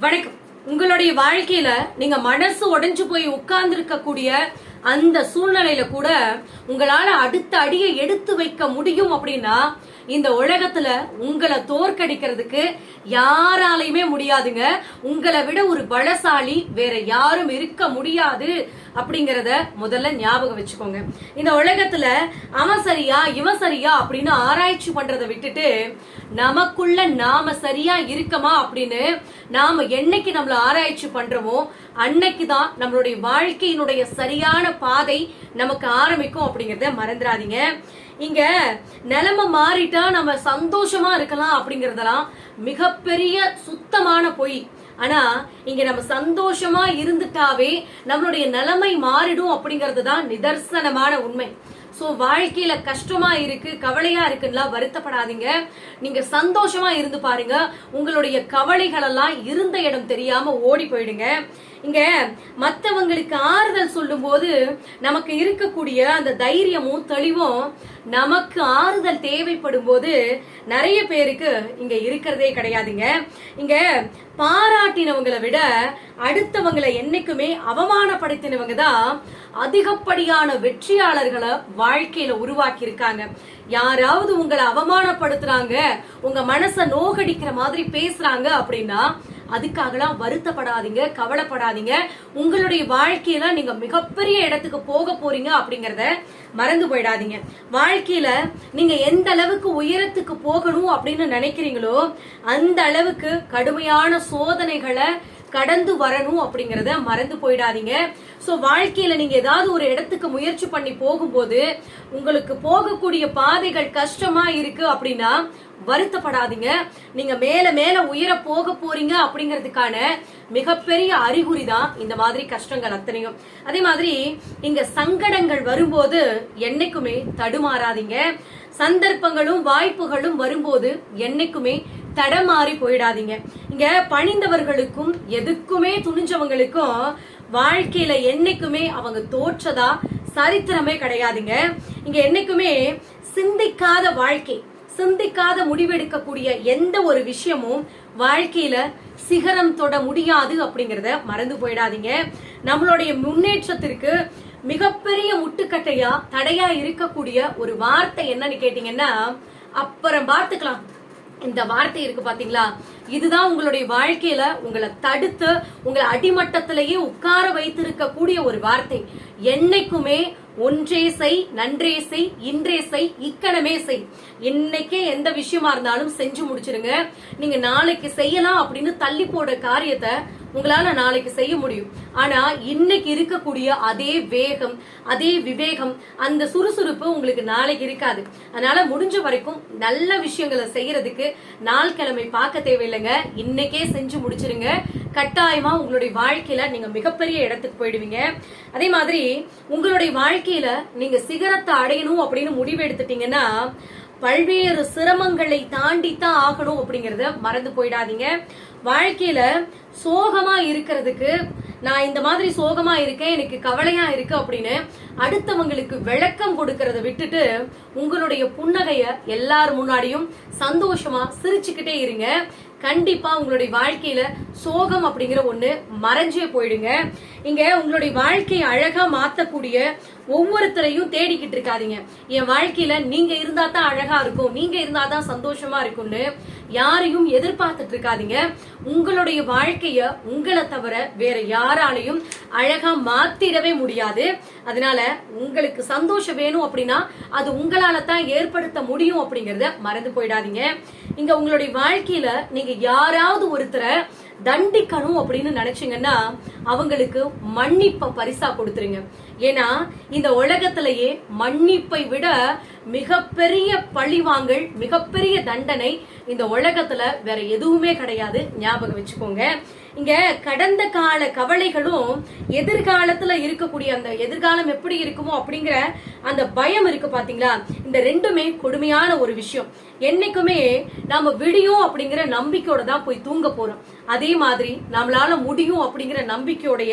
வணக்கம். உங்களுடைய வாழ்க்கையில நீங்க மனசு உடைஞ்சு போய் உட்கார்ந்து இருக்கக்கூடிய அந்த சூழ்நிலையில கூட உங்களால அடுத்த அடியை எடுத்து வைக்க முடியும் அப்படின்னா இந்த உலகத்துல உங்களை தோற்கடிக்கிறதுக்கு யாராலையுமே முடியாதுங்க. உங்களை விட ஒரு பலசாலி வேற யாரும் இருக்க முடியாது அப்படிங்கறத முதல்ல ஞாபகம் வச்சுக்கோங்க. இந்த உலகத்துல அவன் சரியா இவன் சரியா அப்படின்னு ஆராய்ச்சி பண்றதை விட்டுட்டு நமக்குள்ள நாம சரியா இருக்கமா அப்படின்னு நாம என்னைக்கு நம்மள ஆராய்ச்சி பண்றோமோ அன்னைக்கு தான் நம்மளுடைய வாழ்க்கையினுடைய சரியான பாதை நமக்கு ஆரம்பிக்கும் அப்படிங்கிறத மறந்துடாதீங்க. இங்க நிலைமை மாறிட்டா நம்ம சந்தோஷமா இருக்கலாம் அப்படிங்கறதெல்லாம் மிகப்பெரிய சுத்தமான பொய். ஆனா இங்க நம்ம சந்தோஷமா இருந்துட்டாவே நம்மளுடைய நிலைமை மாறிடும் அப்படிங்கறது தான் நிதர்சனமான உண்மை. ஸோ வாழ்க்கையில கஷ்டமா இருக்கு கவலையா இருக்குன்னா வருத்தப்படாதீங்க. நீங்க சந்தோஷமா இருந்து பாருங்க. உங்களுடைய கவலைகள் எல்லாம் இருந்த இடம் தெரியாம ஓடி போயிடுங்க. இங்க மத்தவங்களுக்கு ஆறுதல் சொல்லும் போது நமக்கு இருக்கக்கூடிய அந்த தைரியமும் தெளிவும் நமக்கு ஆறுதல் தேவைப்படும் போது நிறைய பேருக்கு இங்க இருக்கிறதே கிடையாதுங்க. இங்க பாராட்டினவங்களை விட அடுத்தவங்களை என்னைக்குமே அவமானப்படுத்தினவங்க தான் அதிகப்படியான வெற்றியாளர்களை வாழ்க்கையில உருவாக்கி இருக்காங்க யாராவது உங்களை அவமானப்படுத்துறாங்க உங்க மனசை நோகடிக்கிற மாதிரி பேசுறாங்க அப்படின்னா அதுக்காகலாம் வருத்தப்படாதீங்க கவலைப்படாதீங்க. உங்களுடைய வாழ்க்கையில நீங்க மிகப்பெரிய இடத்துக்கு போக போறீங்க அப்படிங்கறத மறந்து போயிடாதீங்க. வாழ்க்கையில நீங்க எந்த அளவுக்கு உயரத்துக்கு போகணும் அப்படின்னு நினைக்கிறீங்களோ அந்த அளவுக்கு கடுமையான சோதனைகளை கடந்து வரணும் அப்படிங்கறத மறந்து போயிடாதீங்க. சோ வாழ்க்கையில நீங்க ஏதாவது ஒரு இடத்துக்கு முயற்சி பண்ணி போகும்போது உங்களுக்கு போகக்கூடிய பாதைகள் கஷ்டமா இருக்கு அப்படின்னா வருத்தப்படாதீங்க. நீங்க மேல மேல உயர போக போறீங்க அப்படிங்கிறதுக்கான மிகப்பெரிய அறிகுறி தான் இந்த மாதிரி கஷ்டங்கள் அத்தனையும். அதே மாதிரி இங்க சங்கடங்கள் வரும்போது என்னைக்குமே தடுமாறாதீங்க. சந்தர்ப்பங்களும் வாய்ப்புகளும் வரும்போது என்னைக்குமே தடமாறி போயிடாதீங்க. இங்க பணிந்தவர்களுக்கும் எதுக்குமே துணிஞ்சவங்களுக்கும் வாழ்க்கையில என்னைக்குமே அவங்க தோற்றதா சரித்திரமே கிடையாதுங்க. இங்க என்னைக்குமே சிந்திக்காத வாழ்க்கை சிந்திக்காத முடிவெடுக்கக்கூடிய எந்த ஒரு விஷயமும் வாழ்க்கையில சிகரம் தொட முடியாது அப்படிங்கறத மறந்து போயிடாதீங்க. நம்மளுடைய முன்னேற்றத்திற்கு மிகப்பெரிய முட்டுக்கட்டையா தடையா இருக்கக்கூடிய ஒரு வார்த்தை என்னன்னு கேட்டீங்கன்னா அப்புறம் பார்த்துக்கலாம். இந்த வார்த்தை இருக்கு பாத்தீங்களா? இதுதான் உங்களுடைய வாழ்க்கையில உங்களை தடுத்து உங்களை அடிமட்டத்திலேயே உட்கார வைத்திருக்க கூடிய ஒரு வார்த்தை. என்னைக்குமே ஒன்றே செய் நன்றே செய் இன்றே செய் இக்கணமே செய். இன்னைக்கே எந்த விஷயமா இருந்தாலும் செஞ்சு முடிச்சிருங்க. நீங்க நாளைக்கு செய்யலாம் அப்படின்னு தள்ளி போட காரியத்தை உங்களால நாளைக்கு செய்ய முடியும். ஆனா இன்னைக்கு இருக்கக்கூடிய அதே வேகம் அதே விவேகம் அந்த சுறுசுறுப்பு உங்களுக்கு நாளைக்கு இருக்காது. அதனால முடிஞ்ச வரைக்கும் நல்ல விஷயங்களை செய்யறதுக்கு நாள் கிழமை பார்க்க தேவையில்லைங்க. இன்னைக்கே செஞ்சு முடிச்சிருங்க. கட்டாயமா உங்களுடைய வாழ்க்கையில நீங்க மிகப்பெரிய இடத்துக்கு போயிடுவீங்க. அதே மாதிரி உங்களுடைய வாழ்க்கையில நீங்க சிகரத்தை அடையணும் அப்படின்னு முடிவு எடுத்துட்டீங்கன்னா பல்வேறு சிரமங்களை தாண்டித்தான் ஆகணும் அப்படிங்கறத மறந்து போயிடாதீங்க. வாழ்க்கையில சோகமா இருக்கிறதுக்கு நான் இந்த மாதிரி சோகமா இருக்கேன் எனக்கு கவலையா இருக்கு அப்படின்னு அடுத்தவங்களுக்கு விளக்கம் கொடுக்கறத விட்டுட்டு உங்களுடைய புன்னகைய எல்லார் முன்னாடியும் சந்தோஷமா சிரிச்சுக்கிட்டே இருங்க. கண்டிப்பா உங்களுடைய வாழ்க்கையில சோகம் அப்படிங்கிற ஒண்ணு மறைஞ்சே போயிடுங்க. இங்க உங்களுடைய வாழ்க்கையை அழகா மாத்தக்கூடிய ஒவ்வொருத்தரையும் தேடிக்கிட்டு இருக்காதீங்க. என் வாழ்க்கையில நீங்க இருந்தா தான் அழகா இருக்கும் நீங்க இருந்தா தான் சந்தோஷமா இருக்கும்னு யாரையும் எதிர்பார்த்துட்டு இருக்காதீங்க. உங்களுடைய வாழ்க்கைய உங்களை தவிர வேற யாராலையும் அழகா மாத்திடவே முடியாது. அதனால உங்களுக்கு சந்தோஷம் வேணும் அப்படின்னா அது உங்களால தான் ஏற்படுத்த முடியும் அப்படிங்கறத மறந்து போயிடாதீங்க. இங்க உங்களுடைய வாழ்க்கையில நீங்க யாராவது ஒருத்தரை தண்டிக்கணும் அப்படின்னு நினைச்சீங்கன்னா அவங்களுக்கு மன்னிப்ப பரிசா கொடுத்துருங்க. ஏன்னா இந்த உலகத்திலேயே மன்னிப்பை விட மிகப்பெரிய பழிவாங்கல் மிகப்பெரிய தண்டனை இந்த உலகத்துல வேற எதுவுமே கிடையாது. ஞாபகம் வச்சுக்கோங்க. இங்க கடந்த கால கவலைகளும் எதிர்காலத்துல இருக்கக்கூடிய அந்த எதிர்காலம் எப்படி இருக்குமோ அப்படிங்கிற அந்த பயம் இருக்கு பாத்தீங்களா? இந்த ரெண்டுமே கொடுமையான ஒரு விஷயம். என்னைக்குமே நாம விடியும் அப்படிங்கிற நம்பிக்கையோட தான் போய் தூங்க போறோம். அதே மாதிரி நம்மளால முடியும் அப்படிங்கிற நம்பிக்கையோடைய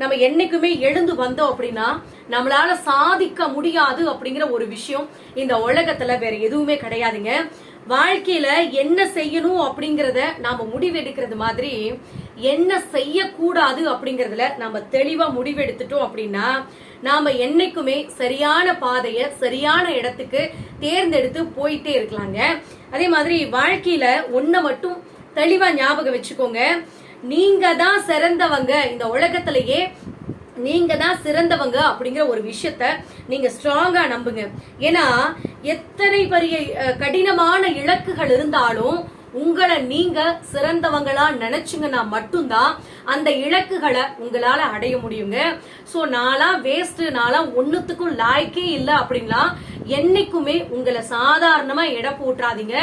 நம்ம என்னைக்குமே எழுந்து வந்தோம் அப்படின்னா நம்மளால சாதிக்க முடியாது அப்படிங்கிற ஒரு விஷயம் இந்த உலகத்துல வேற எதுவுமே கிடையாதுங்க. வாழ்க்கையில என்ன செய்யணும் அப்படிங்கறத நாம முடிவெடுக்கிறது மாதிரி என்ன செய்யக்கூடாது அப்படிங்கறதுல நம்ம தெளிவா முடிவெடுத்துட்டோம் அப்படின்னா நாம என்னைக்குமே சரியான பாதைய சரியான இடத்துக்கு தேர்ந்தெடுத்து போயிட்டே இருக்கலாங்க. அதே மாதிரி வாழ்க்கையில ஒன்ன மட்டும் தெளிவா ஞாபகம் வச்சுக்கோங்க. நீங்க தான் சிறந்தவங்க. இந்த உலகத்திலேயே நீங்க தான் சிறந்தவங்க அப்படிங்கிற ஒரு விஷயத்த நீங்க ஸ்ட்ராங்கா நம்புங்க. ஏன்னா எத்தனை பெரிய கடினமான இலக்குகள் இருந்தாலும் உங்களை நீங்க சிறந்தவங்களா நினைச்சுங்கன்னா மட்டும்தான் அந்த இலக்குகளை உங்களால அடைய முடியுங்க. சோ நாளா வேஸ்ட் நாளா ஒன்னுத்துக்கும் லாய்க்கே இல்லை அப்படிங்களா என்னைக்குமே உங்களை சாதாரணமா எடை போட்டுறாதீங்க.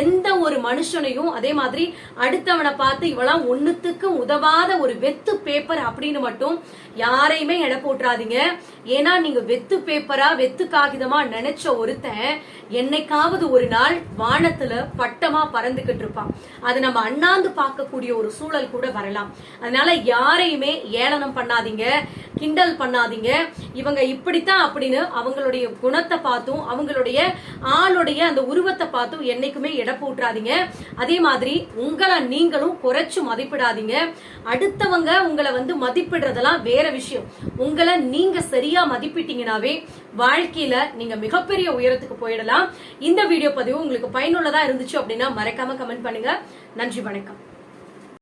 எந்த ஒரு மனுஷனையும் அதே மாதிரி அடுத்தவனை பார்த்து இவெல்லாம் ஒண்ணுத்துக்கு உதவாத ஒரு வெத்து பேப்பர் அப்படின்னு மட்டும் யாரையுமே எடை போட்டுறாதீங்க. ஏன்னா நீங்க வெத்து பேப்பரா வெத்து காகிதமா நினைச்ச ஒருத்தன் என்னைக்காவது ஒரு நாள் வானத்துல பட்டமா பறந்துகிட்டு இருப்பான் அது நம்ம அண்ணாந்து பார்க்கக்கூடிய ஒரு சூழல் கூட வரலாம். அதனால யாரையுமே ஏளனம் பண்ணாதீங்க கிண்டல் பண்ணாதீங்க. இவங்க இப்படித்தான் அப்படின்னு அவங்களுடைய குணத்தை பார்த்தும் அவங்களுடைய ஆளுடைய அந்த உருவத்தை பார்த்தும் என்னைக்குமே எடை போட்டுறாதீங்க அதே மாதிரி உங்களை நீங்களும் குறைச்சு மதிப்பிடாதீங்க. அடுத்தவங்க உங்களை வந்து மதிப்பிடுறதெல்லாம் வேற விஷயம். உங்களை நீங்க சரியா மதிப்பிட்டீங்கன்னாவே வாழ்க்கையில நீங்க மிகப்பெரிய உயரத்துக்கு போயிடலாம். இந்த வீடியோ பதிவு உங்களுக்கு பயனுள்ளதா இருந்துச்சு அப்படின்னா மறக்காம கமெண்ட் பண்ணுங்க. நன்றி வணக்கம்.